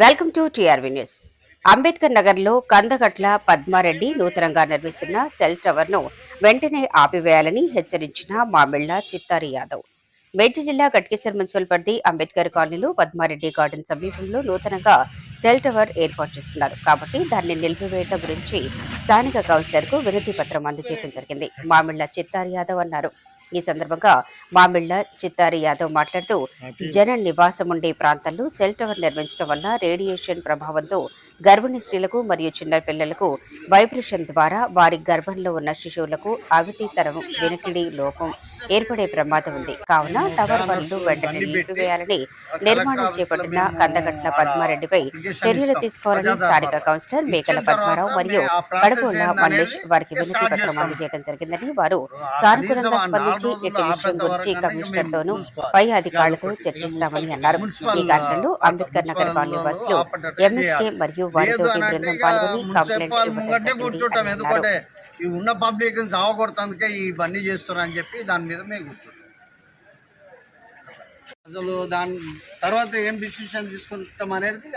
Welcome to TRV news. Ambedkar నగర్లో కందగట్ల పద్మారెడ్డి నూతనంగా నిర్మిస్తున్న సెల్ టవర్ను వెంటనే ఆపివేయాలని హెచ్చరించిన మామిళ్ళ చిత్తారి యాదవ్. మేడ్చి జిల్లా గట్కేసర్ మున్సిపల్ పరిధి అంబేద్కర్ కాలనీలో పద్మారెడ్డి గార్డెన్ సమీపంలో నూతనంగా సెల్ టవర్ ఏర్పాటు చేస్తున్నారు. కాబట్టి దాన్ని నిలిపివేయడం గురించి స్థానిక కౌన్సిలర్కు వినతి పత్రం అందజేయడం జరిగింది. మామిళ్ళ చిత్తారి యాదవ్ అన్నారు. ఈ సందర్భంగా మామిళ్ళ చిత్తారి యాదవ్ మాట్లాడుతూ జన నివాసం ఉండే ప్రాంతాల్లో సెల్ టవర్ నిర్మించడం వల్ల రేడియేషన్ ప్రభావంతో గర్భిణీ స్త్రీలకు మరియు చిన్న పిల్లలకు వైబ్రేషన్ ద్వారా వారి గర్భంలో ఉన్న శిశువులకు అవిటీతరం వెనుకిడి లోపం ఏర్పడే ప్రమాదం ఉంది. కావున టవర్ పనులు వెంటనే నిలిపివేయాలని నిర్మాణం చేపట్టిన కందగట్ల పద్మారెడ్డిపై చర్యలు తీసుకోవాలని స్థానిక కౌన్సిలర్ మేకల పద్మారావు మరియు కడపూల మల్లేష్ వారికి వినతి పత్రం అందజేయడం జరిగిందని వారు సానుకూలంగా స్పందించి ఇటు విషయం గురించి కమిషనర్ తోనూ పై అధికారులతో చర్చిస్తామని అన్నారు. ఈ కార్యక్రమంలో అంబేద్కర్ నగర్ కాలనీ వాసులు ఎంఎస్కే మరియు వారితో బృందం పాల్గొని కంప్లైంట్. ఈ ఉన్న పబ్లిక్ చావకొడతానికే ఇవన్నీ చేస్తున్నారు అని చెప్పి దాని మీద మేము కూర్చుంటాం అసలు దాని తర్వాత ఏం డిసిషన్ తీసుకుంటాం అనేది.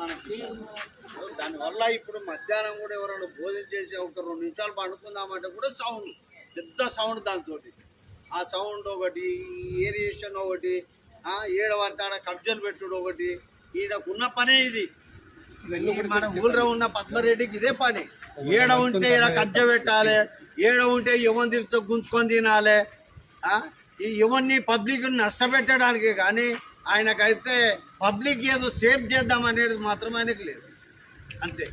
మనకి దానివల్ల ఇప్పుడు మధ్యాహ్నం కూడా ఎవరైనా భోజనం చేసి ఒక రెండు నిమిషాలు పండుకుందామంటే కూడా సౌండ్ పెద్ద సౌండ్ దాంతో ఆ సౌండ్ ఒకటి ఏరియేషన్ ఒకటి ఏడ పడితే ఆడ కబ్జాలు పెట్టుడు ఒకటి ఈయనకున్న పనే ఇది. మన ఊళ్ళో ఉన్న పద్మరెడ్డికి ఇదే పని. ఏడ ఉంటే ఈడ కబ్జా పెట్టాలి ఏడ ఉంటే ఎవరిని తిరిగితే గుంజుకొని తినాలి? ఈ ఎవరిని పబ్లిక్ నష్టపెట్టడానికి కానీ ఆయనకైతే పబ్లిక్ ఏదో సేఫ్ చేద్దాం అనేది మాత్రం ఆయనకు లేదు. అంతే.